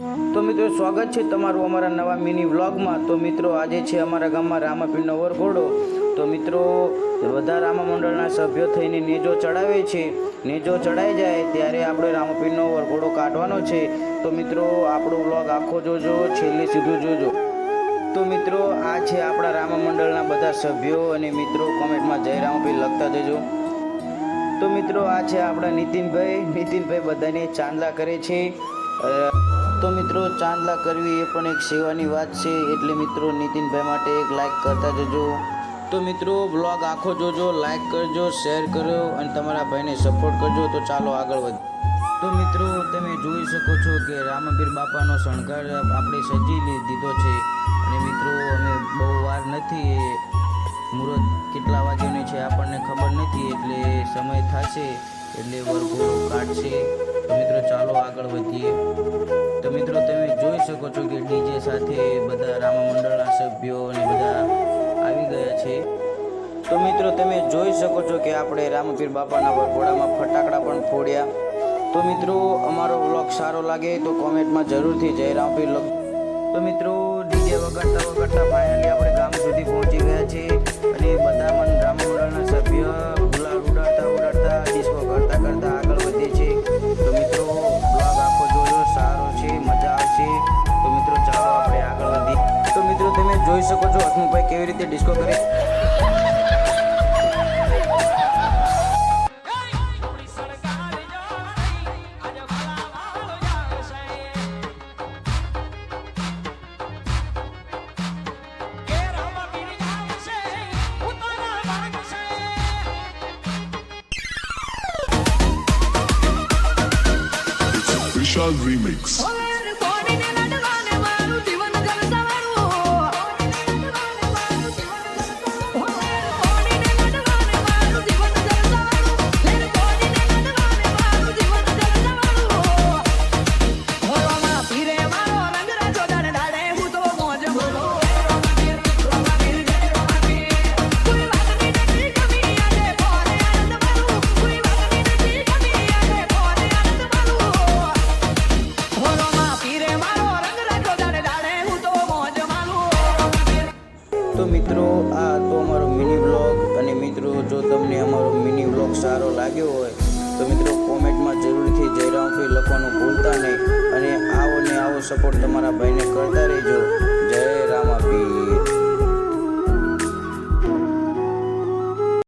તો મિત્રો, સ્વાગત છે તમારું અમારા નવા મિની વ્લોગમાં. તો મિત્રો, આજે છે અમારા ગામમાં રામાપીરનો વરઘોડો. તો મિત્રો, બધા રામા મંડળના સભ્યો થઈને નેજો ચડાવે છે. નેજો ચડાઈ જાય ત્યારે આપણે રામાપીરનો વરઘોડો કાઢવાનો છે. તો મિત્રો, આપણો વ્લોગ આખો જોજો, છેલ્લે સુધી જોજો. તો મિત્રો, આ છે આપણા રામા મંડળના બધા સભ્યો અને મિત્રો, કોમેન્ટમાં જય રામાપીર લખતા જજો. તો મિત્રો, આ છે આપણા નીતિનભાઈ. નીતિનભાઈ બધાને ચાંદલા કરે છે. તો મિત્રો, ચાંદલા કરવી એ પણ એક સેવાની વાત છે. એટલે મિત્રો, નીતિનભાઈ માટે એક લાઈક કરતા જજો. તો મિત્રો બ્લોગ આખો જોજો લાઈક કરજો શેર કરો અને તમારા ભાઈને સપોર્ટ કરજો. તો ચાલો આગળ વધ તો મિત્રો, તમે જોઈ શકો છો કે રામબીર બાપાનો શણગાર આપણે સજી દીધો છે. અને મિત્રો, અમે બહુ વાર નથી મુહૂર્ત કેટલા વાગ્યાની છે આપણને ખબર નથી, એટલે સમય થશે. એટલે વર્ગો કાઢશે. તો મિત્રો, ચાલો આગળ વધીએ. જોઈ શકો છો કે આપણે રામપીર બાપાના વરઘોડામાં ફટાકડા પણ ફોડ્યા. તો મિત્રો, અમારો વ્લોગ સારો લાગે તો કોમેન્ટમાં જરૂરથી જય રામપીર લખ તો મિત્રો ડીજે વગાડતા વગાડતા ફાઇનલી આપણે ગામ સુધી પહોંચી ગયા છે અને બધા મન રામગોડાના સભ્ય ગુલાલ ઉડાડતા ઉડાડતા ડિસ્કો કરતા કરતા આગળ વધે છે. તો મિત્રો બ્લોગ આખો જોજો, સારો છે, મજા આવશે. તો મિત્રો, ચાલો આપણે આગળ વધીએ. તો મિત્રો, તમે જોઈ શકો છો હસમુખભાઈ કેવી રીતે ડિસ્કો કરે Essential Remix. તો મિત્રો, આ હતો અમારો મિની વ્લોગ અને મિત્રો, જો તમને અમારો મિની વ્લોગ સારો લાગ્યો હોય, તો મિત્રો કોમેન્ટમાં જરૂરથી જયરામભાઈ લખવાનું ભૂલતા નહીં અને આવો ને આવો સપોર્ટ તમારા ભાઈને કરતા રહેજો.